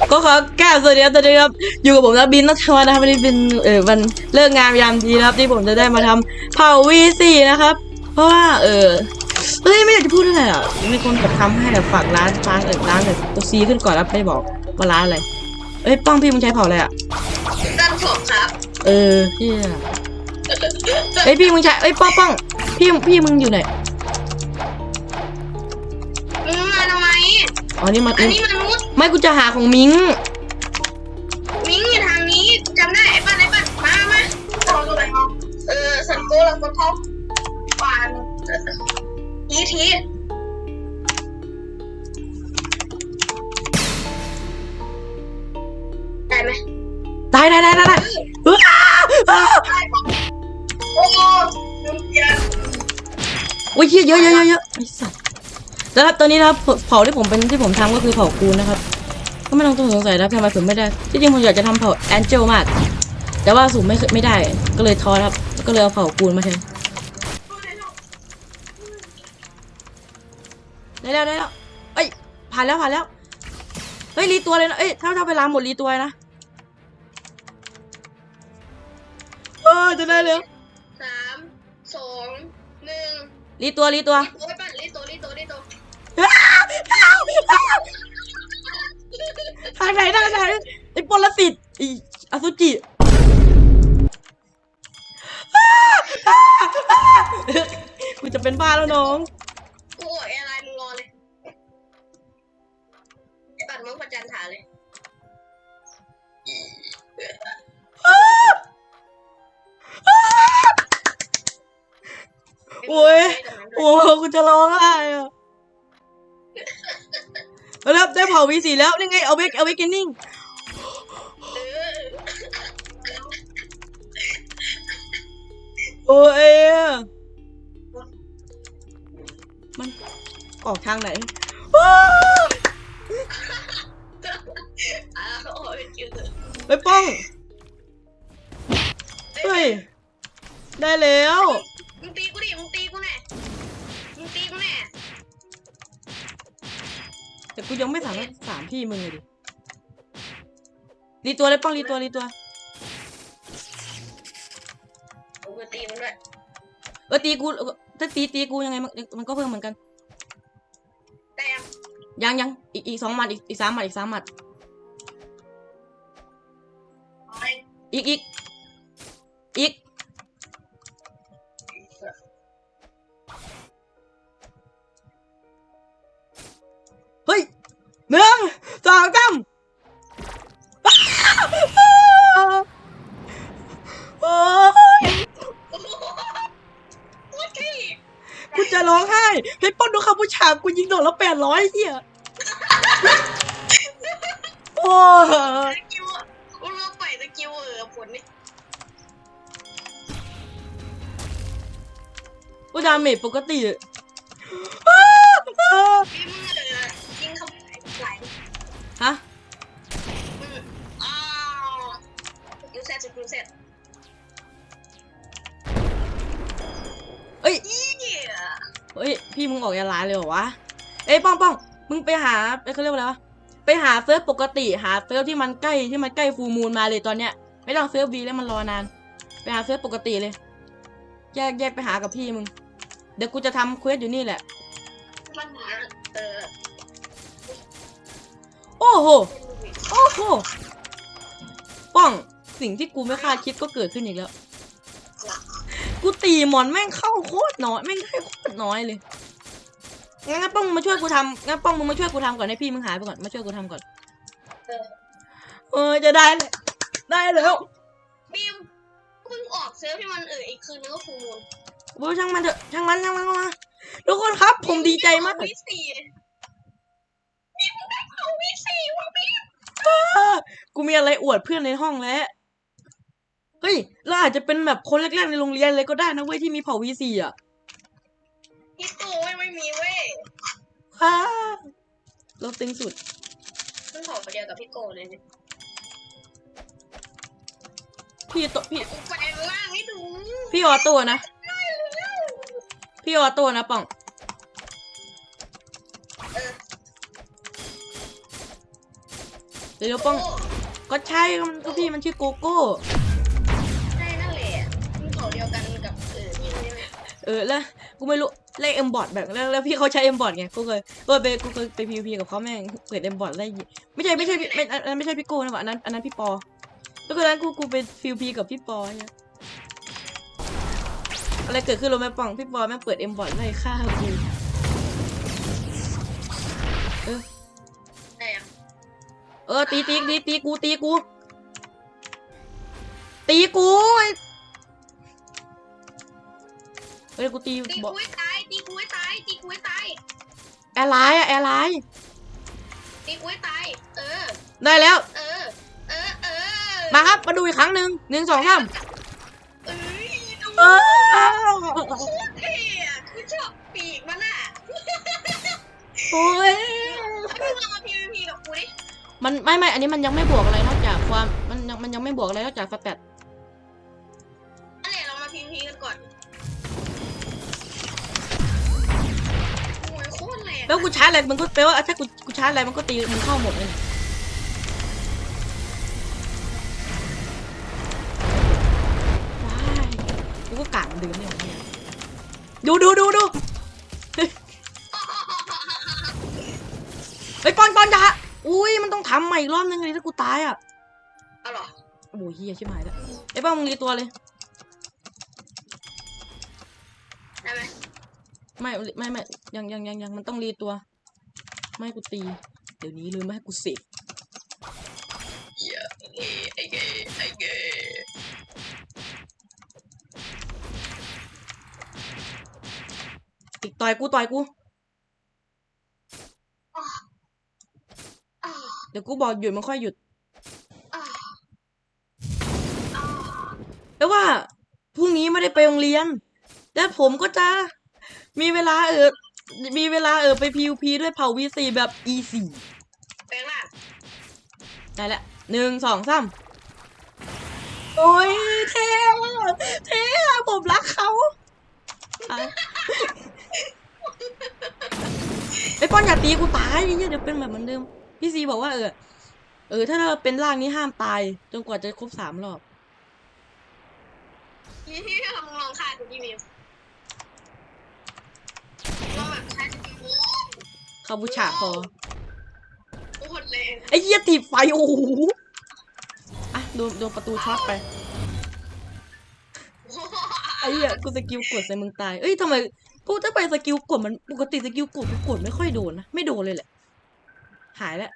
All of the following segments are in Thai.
อ้าอ้าโอ้ยโอ้กูจะร้องไห้อะก็ขอแก้สวัสดีครับตอนนี้ครับอยู่กับผมนะบินนัทวัฒน์นะครับวันนี้เป็นเออวันเลิกงามยามดีนะครับที่ผมจะได้มาทำเผาวีสี่นะครับ เพราะว่าเออเฮ้ยไม่อยากจะพูดอะไรอะมีคนแบบทำให้แบบฝากร้านร้านเออร้านแบบตัวซีขึ้นก่อนแล้วไม่บอกว่าร้านอะไรเอ้ยป้องพี่มึงใช้เผาอะไรอะด้านสองครับ เออพี่อะเอ้ยพี่มึงใช้เอ้ยป้องป้องพี่พี่มึงอยู่ไหนมึงมาทำไมอ๋อนี่มาอันนี้มันมุด ไม่กูจะหาของมิงมิ้งอยู่ทางนี้จำได้ไอ้ปั้นไอ้ปั้นมามาลองดูไปลองเออสันโก้เราก็ท็อปปานทีทีได้ไหมได้ได้ได้ได้ได้อ้าวอ้าวได้ปะโอ้ยเยอะโอ้ยเยอะเยอะเยอะเยอะเยอะไอ้สัสแล้วครับตอนนี้นะครับเผาที่ผมเป็นที่ผมทำก็คือเผาคูณนะครับ ก็ไม่ต้องสงสัยนะทำไมผมไม่ได้ ที่จริงผมอยากจะทำเผาแองเจลมาก แต่ว่าสุ่มไม่เคยไม่ได้ ก็เลยท้อครับ ก็เลยเอาเผาคูณมาแทนได้แล้วได้แล้วเอ้ย ผ่านแล้วผ่านแล้ว เฮ้ยรีตัวเลยนะ เอ้ยถ้าถ้าเวลาหมดรีตัวเลยนะ เออจะได้แล้วสามสองหนึ่งรีตัวรีตัวโอ้ยปั้นลิโตลิโตลิโต ทางไหนทางไหนไอ้ปรสิตไอ้อสุจิกูจะเป็นบ้าแล้วน้องกูโอ้ยอะไรมึงรอเลยไอ้ปั้นมึงประจันถาเลยโอ้ยโอ้กูจะร้องไห้อะ แล้วได้เผาวีสีแล้วนี่ไงเอาเวกเอาเวกเกนนิ่งเออโอ้ยมันออกทางไหนไปป้อง เฮ้ย ได้แล้ว มึงตีกูดิ มึง แต่กูยังไม่สามารถสามพี่มึงเลยดิรีตัวเลยป้องรีตัวรีตัวกูจะตีมึงด้วยเออตีกูเออถ้าตีตีกูยังไงมันมันก็เพิ่มเหมือนกันแต่ยังยังยังอีกอีกสองหมัดอีกอีกสามหมัดอีกสามหมัดไอ้อีกอีก ยป้อนดูคำผู้ชากกูยิงโดนแล้วแปดร้อยเหี้ยโอ้ยสกิลอะกูรู้ไปสกิลเออผลนี่กูดาเมจปกติอะอ้าวอ้าว พี่มึงเอ เฮ้ยพี่มึงออกยาลาเลยเหรอวะเอ้ยป้องป้องมึงไปหาไปเขาเรียกว่าอะไรวะไปหาเซิร์ฟปกติหาเซิร์ฟที่มันใกล้ที่มันใกล้ฟูมูลมาเลยตอนเนี้ย ไม่ต้องเซิร์ฟวีแล้วมันรอนาน ไปหาเซิร์ฟปกติเลย แยกแยกไปหากับพี่มึง เดี๋ยวกูจะทำเควสอยู่นี่แหละโอ้โหโอ้โหป้องสิ่งที่กูไม่คาดคิดก็เกิดขึ้นอีกแล้ว กูตีหมอนแม่งเข้าโคตรน้อยแม่งได้โคตรน้อยเลย งั้นงั้นป้องมึงมาช่วยกูทำงั้นป้องมึงมาช่วยกูทำก่อนให้พี่มึงหายไปก่อน มาช่วยกูทำก่อน เออเออจะได้เลยได้แล้วบีมเพิ่งออกเซิร์ฟที่มันเอออีกคืนนึงก็ฟูมูลโอ้ยช่างมันเถอะช่างมันช่างมันเข้ามาทุกคนครับ ผมดีใจมากวิสี่บีมได้เอาวิสี่ว่ะบีมเออกูมีอะไรอวดเพื่อนในห้องแล้ว เฮ้ยเราอาจจะเป็นแบบคนแรกๆในโรงเรียนเลยก็ได้นะเว้ยที่มีเผ่า V4 อะพี่โก้ไม่มีเว้ยฮ่าเราตึงสุดเพิ่งขอเดียวกับพี่โก้เลยเนี่ยพี่ตัวพี่กูแปลงร่างให้ดูพี่ออโต้นะ พี่ออโต้นะป่อง เออเดี๋ยวป้อง ก็ใช่ก็มันก็พี่มันชื่อโกโก้ ออแล้วกูไม่รู้เล่นเอ็มบอดแบบแล้วแล้วพี่เขาใช้เอ็มบอดไงกูเคยก็ไปกูเคยไปพีพีกับเขาแม่งเปิดเอ็มบอดไล่ยิงไม่ใช่ไม่ใช่ไม่อันนั้นไม่ใช่พี่โก้นะวะอันนั้นอันนั้นพี่ปอแล้วก็นั้นกูกูไปฟิวพีกับพี่ปอเนี่ยอะไรเกิดขึ้นรู้ไหมป่องพี่ปอแม่งเปิดเอ็มบอดไล่ฆ่ากูได้ยังเออตีตีตีตีกูตีกูตีกูไอ้เฮ้ยกูตีตีบอกกูให้ตายตีกูให้ตายตีกูให้ตายแอร์ไลน์อะแอร์ไลน์ตีกูให้ตายเออ ได้แล้ว เออ เออ เออมาครับมาดูอีกครั้งหนึ่งหนึ่งสองสามเอ้ยดูเออโคตรเท่อะคือชอบปีกมันอะโอ้ยให้มึงลองมา PVP กับกูดิมันไม่ไม่อันนี้มันยังไม่บวกอะไรนอกจากความมันยังมันยังไม่บวกอะไรนอกจากสแตท แรงแล้วกูชาร์จอะไรมันก็แปลว่าถ้ากูกูชาร์จอะไรมันก็ตีมันเข้าหมดเลยว้ายกูก็กาดเดินเนี่ยเนี่ยดูดูดูดูไอ้ยปอนปอนอย่าอุ้ยมันต้องทำใหม่อีกรอบนึงเลยถ้ากูตายอะเอาเหรอโอ้ยเฮียชิบหายแล้วไอ้ป้ามึงรีตัวเลยได้ไหม ไม่ไม่ไม่ยังยังยังยังมันต้องรีตัว ไม่ให้กูตี เดี๋ยวนี้เลยไม่ให้กูเสกเหี้ยไอ้เกย์ไอ้เกย์อีกต่อยกูต่อยกู เดี๋ยวกูบอกหยุดมันค่อยหยุด แล้วว่าพรุ่งนี้ไม่ได้ไปโรงเรียน และผมก็จะ มีเวลาเออ มีเวลาเออไปพีพีด้วยเผ่าวีซีแบบ E4 แปลงร่างได้ละหนึ่งสองสามโอ้ยเท่อะเท่อะผมรักเขาอะไอ้ป้อนอย่าตีกูตายไอ้เหี้ยเดี๋ยวเป็นแบบเหมือนเดิม พี่ซีบอกว่าเออ เออ ถ้าเราเป็นร่างนี้ห้ามตาย จนกว่าจะครบสามรอบ นี่ที่ทำลองฆ่าดูดิมิวลองแบบใช้สกิลโอ้ คาบูชาพอโคตรแรงไอ้เหี้ยตีบไฟโอ้โหอะโดนโดนประตูช็อตไปไอ้เหี้ยกูสกิลกดใส่มึงตายเอ้ยทำไมกูจะไปสกิลกดมันปกติสกิลกดกูกดไม่ค่อยโดนนะไม่โดนเลยแหละ หายแล้ว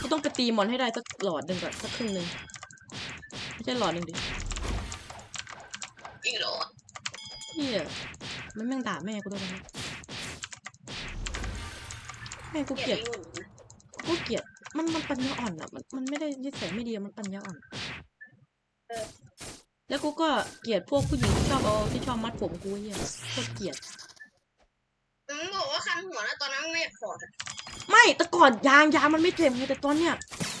กูต้องไปตีมอนให้ได้สักหลอดหนึ่งก่อนสักครึ่งหนึ่งไม่ใช่หลอดหนึ่งดิอีกเหรอเฮียมันแม่งด่าแม่กูด้วยนะแม่งกูเกลียดไอ้หนูกูเกลียดมันมันปัญญาอ่อนอะมันมันไม่ได้นิสัยไม่ดีอะมันปัญญาอ่อน แล้วกูก็เกลียดพวกผู้หญิงที่ชอบเอาที่ชอบมัดผมกูเฮียโคตรเกลียดมึงบอกว่าคันหัวนะตอนนั้นไม่อยากถอดอะไม่แต่ก่อนยางยางมันไม่เจ็บไงแต่ตอนเนี้ย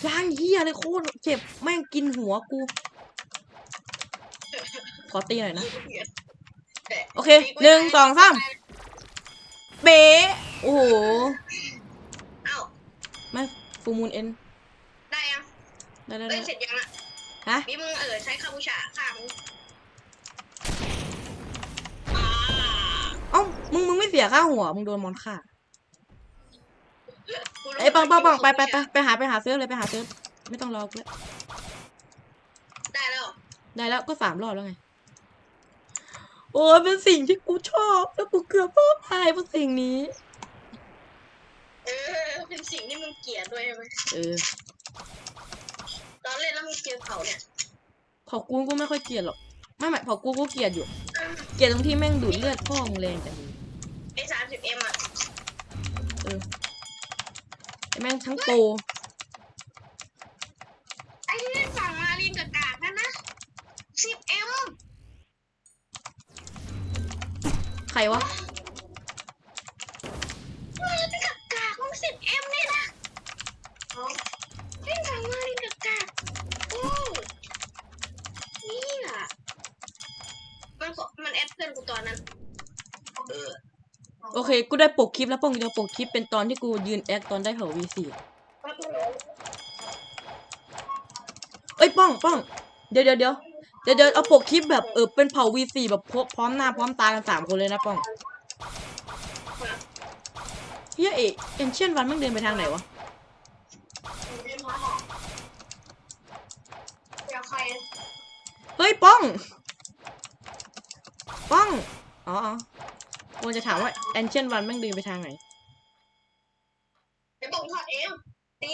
ยางเฮียเลยโคตรเจ็บแม่งกินหัวกู ขอตีหน่อยนะโอเคหนึ่งสองสามเบ๊ะโอ้โหเอ้าไม่ ฟูมูลเอ็นได้ยังได้ได้เอ้ได้ยเสร็จยังอะฮะนี่มึงเออใช้คาบูชาฆ่ามึงอ่าเอ้ามึงมึงไม่เสียค่าหัวมึงโดนมอนฆ่ากูรู้ไอ้ยปังปังปังไปไปไปไปหาไปหาเซิร์ฟเลยไปหาเซิร์ฟไม่ต้องรอกูแล้วได้แล้ว ได้แล้วก็สามรอบแล้วไง โอ้ยเป็นสิ่งที่กูชอบ แล้วกูเกือบพ่อพายเพราะสิ่งนี้เอ มัเป็นสิ่งที่มึงเกลียดด้วยใช่ไหมเออตอนเล่นแล้วมึงเกลียดเขาเนี่ยเผากูก็ไม่ค่อยเกลียดหรอกไม่ไม่เผากูก็เกลียดอยู่ เกลียดตรงที่แม่งดูดเลือดพ่อมึงแรงจังไอ้สามสิบเอ็มอะเออไอ้แม่งทั้งโตไอ้ที่สั่งมาลินกับกากนั่นนะสิบเอ็มใครวะ เออ โอเค กูได้ปกคลิปแล้วป้องกูจะปกคลิปเป็นตอนที่กูยืนแอคตอนได้เผา V4 เอ้ยป้องป้องเดี๋ยวเดี๋ยวเดี๋ยวเดี๋ยวเดี๋ยวเอาปกคลิปแบบเออเป็นเผา V4 แบบพร้อมพร้อมหน้าพร้อมตากันสามคนเลยนะป้องเฮียเอเอ็นเชียนวันมันเดินไปทางไหนวะเฮ้ยป้อง ป้อง อ๋อ อ๋อกูจะถามว่าแอนเชียนวันมันเดินไปทางไหนเดี๋ยวผมถอดเองตี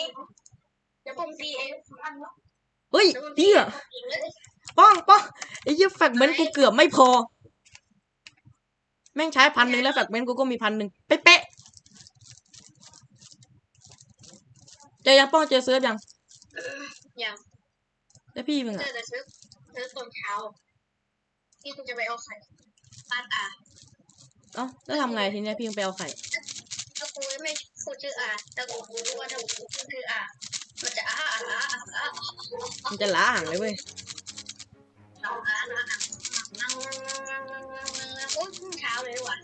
เดี๋ยวผมตีเองอันละเฮ้ยเดี๋ยวผมเฮียตีเลยป้องป้องไอ้เหี้ยแฟกเมนต์กูเกือบไม่พอ แม่งใช้พันหนึ่งแล้วแฟกเมนต์กูก็มีพันหนึ่งเป๊ะๆเจอยังป้องเจอเซิร์ฟยังอย่างแล้วพี่มึงเจอะอแต่ซื้อซื้อตอนเช้าที่คุณจะไปเอาไข่ปานอะ เอ้าแล้วทำไงทีเนี้ยพี่มึงไปเอาไข่ถ้ากูไม่พูดชื่ออะแต่กูรู้ว่าถ้ากูพูดชื่ออะมันจะอะอะอะอะอะมันจะล้าห่างเลยเว้ยอะอะอะนั่งนั่งนั่งนั่งนั่งนั่งนั่งโอ้ยเช้าเลยว่ะ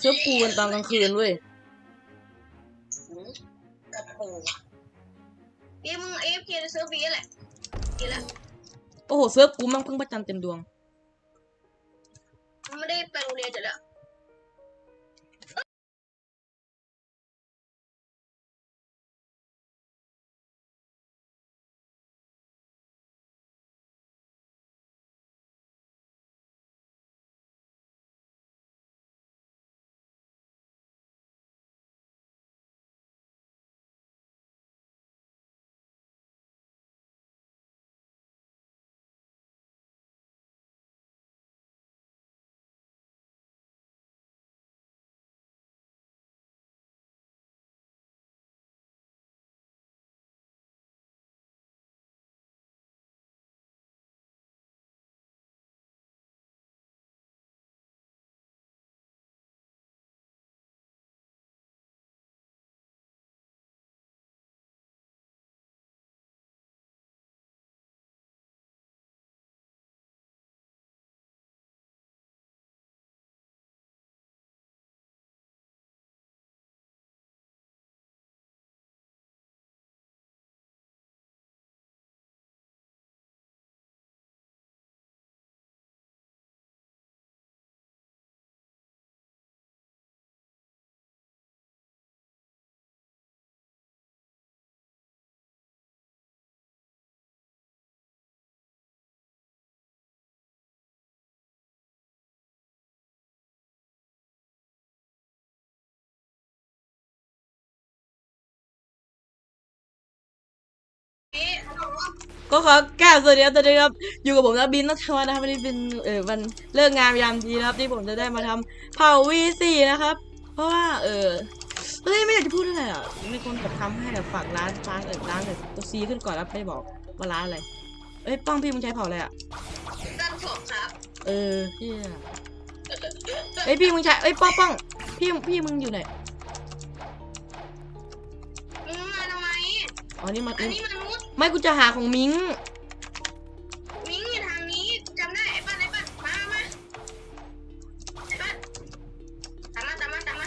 เซิร์ฟกูกันตอนกลางคืนเว้ยกับปูพี่มึงเอฟเคในเซิร์ฟวีแหละดีแล้วโอ้โหเซิร์ฟกูมั่งเพิ่งประจันทร์เต็มดวง ไม่ไก็ขอแก้สวัสดีครับตอนนี้ครับอยู่กับผมนะบินนัทวัฒน์นะครับวันนี้เป็นเออวันเลิกงามยามดีนะครับที่ผมจะได้มาทำเผา V4 นะครับ เพราะว่าเออเฮ้ยไม่อยากจะพูดอะไรอะมีคนแบบทำให้แบบฝากร้านร้านเออร้านแบบตัวซีขึ้นก่อนแล้วไม่บอกว่าร้านอะไรเอ้ยป้องพี่มึงใช้เผาอะไรอะด้านสองครับ เออพี่เอ้ยพี่มึงใช้เอ้ยป้องป้องพี่พี่มึงอยู่ไหนมึงมาทำไมอ๋อนี่มาอันนี้มนุษย์ ไม่กูจะหาของมิงมิ้งอยู่ทางนี้จำได้ไอ้ปั้นไอ้ปั้นมามาไอ้ปั้นตามมาตามมาตามมา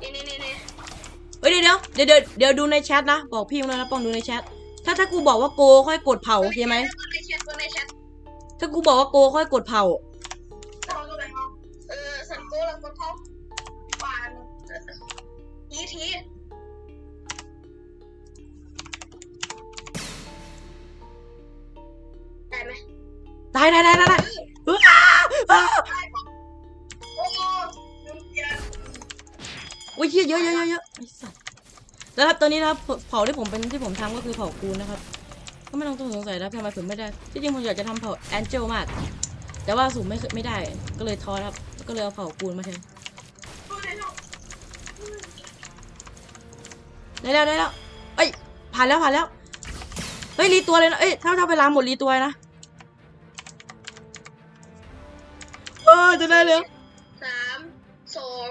นี่นี่นี่นี่เอ้ยเดี๋ยวเดี๋ยวเดี๋ยวเดี๋ยวดูในแชทนะ บอกพี่มึงเลยนะป้องดูในแชท ถ้าถ้ากูบอกว่าโกค่อยกดเผาโอเคไหมคนในแชทคนในแชทถ้ากูบอกว่าโกค่อยกดเผาเขา ได้ได้ได้ได้ได้เอ้ยอ้าอ้าโอ้ยโอ้ยเหี้ยเยอะเยอะเยอะเยอะไอ้สัสแล้วครับตอนนี้นะครับเผาที่ผมเป็นที่ผมทำก็คือเผาคูณนะครับ ก็ไม่ต้องสงสัยนะทำไมผมไม่ได้ที่จริงผมอยากจะทำเผาแอนเจลมาก แต่ว่าสูงไม่เคยไม่ได้ก็เลยท้อครับ ก็เลยเอาเผาคูณมาแทนได้แล้วได้แล้วเอ้ยผ่านแล้วผ่านแล้วเฮ้ยรีตัวเลยนะเอ้ยถ้าถ้าเวลาหมดรีตัวนะ อจะได้เลยสามสอง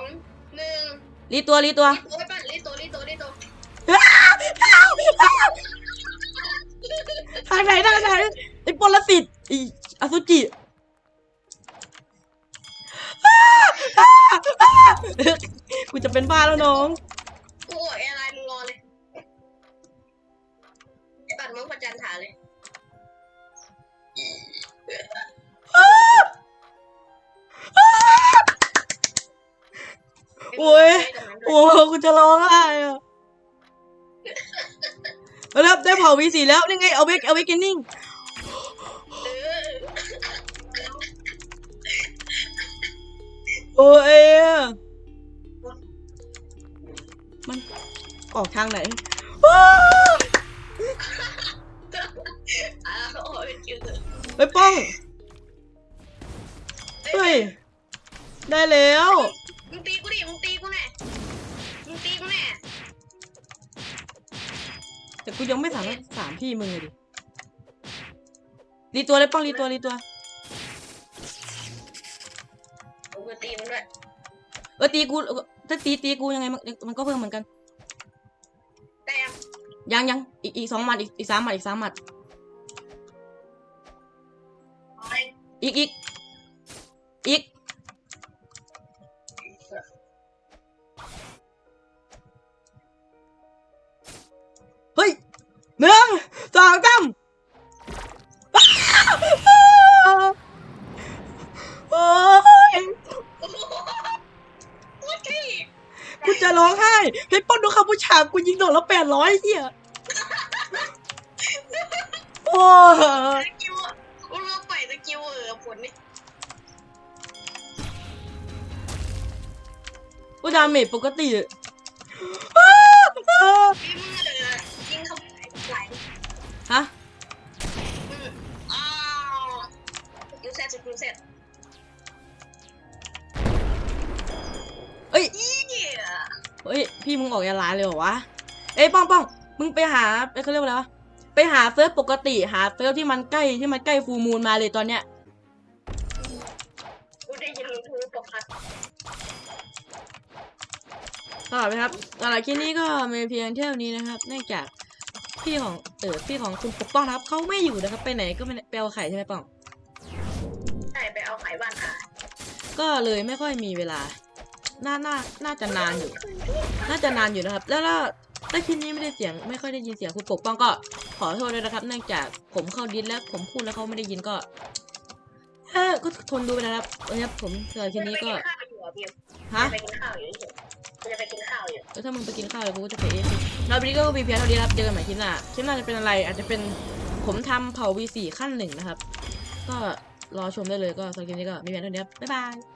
หนึ่งรีตัวรีตัวรีตัวรีตัวรีตัวทางไหนทางไหนอ้ปลสิตไอีอาซุจิกูจะเป็นบ้าแล้วน้อง โอ้กูจะร้องไห้อะแล้วได้เผาวีสีแล้วนี่ไงเอาเวกเอาเวกเกนนิ่งเออโอ้ยมันออกทางไหนอ้าวอ้าวโอ้ยจืดไปป้อง เฮ้ย ได้แล้ว มึงตีกูดิมึงตี แต่กูยังไม่สามารถสามพี่มึงเลยดิรีตัวเลยป้องรีตัวรีตัวกูจะตีมึงด้วยเออตีกูเออถ้าตีตีกูยังไงมันมันก็เพิ่มเหมือนกันแต่ยังยังยังอีกอีกสองหมัดอีกอีกสามหมัดอีกสามหมัดไม่อีกอีกอีก กูยิงโดนแล้วแปดร้อยเฮียโอ้ยสกิลอะกูเลิกไปสกิลเออผลนี่กูดาเมจปกติอะพี่มึงเออยิงเข้าไปไหลฮะ พี่มึงออกยาลาเลยเหรอวะเอ้ยป้องป้องมึงไปหาไปเขาเรียกว่าอะไรวะไปหาเซิร์ฟปกติหาเซิร์ฟที่มันใกล้ที่มันใกล้ฟูลมูลมาเลยตอนเนี้ยกูได้ยินมึงพูดปกติต่อไปครับสำหรับคลิปนี้ก็มีเพียงเท่านี้นะครับเนื่องจากพี่ของเออพี่ของคุณปกป้องนะครับเขาไม่อยู่นะครับ ไปไหนก็ไม่ได้ไปเอาไข่ใช่ไหมป้องใช่ไปเอาไข่บ้านอาก็เลยไม่ค่อยมีเวลา น่าน่าน่าจะนานอยู่ น่าจะนานอยู่นะครับ แล้วถ้าถ้าคลิปนี้ไม่ได้เสียง ไม่ค่อยได้ยินเสียงคุณปกป้องก็ขอโทษด้วยนะครับ เนื่องจากผมเข้าดิสแล้วผมพูดแล้วเขาไม่ได้ยินก็เออก็ทนดูไปนะครับวันนี้ผมสำหรับคลิปนี้ก็จะไปกินข้าวอยู่อะพี่ฮะจะไปกินข้าวอยู่เฉยกูจะไปกินข้าวอยู่แล้วถ้ามึงไปกินข้าวเลยกูก็จะไปเอฟเราวันนี้ก็มีเพียงเท่านี้ครับเจอกันใหม่คลิปหน้าคลิปหน้าจะเป็นอะไร อาจจะเป็นผมทำเผา V4 ขั้นหนึ่งนะครับ ก็รอชมได้เลยก็สำหรับคลิปนี้ก็มีเพียงเท่านี้ครับบ๊ายบาย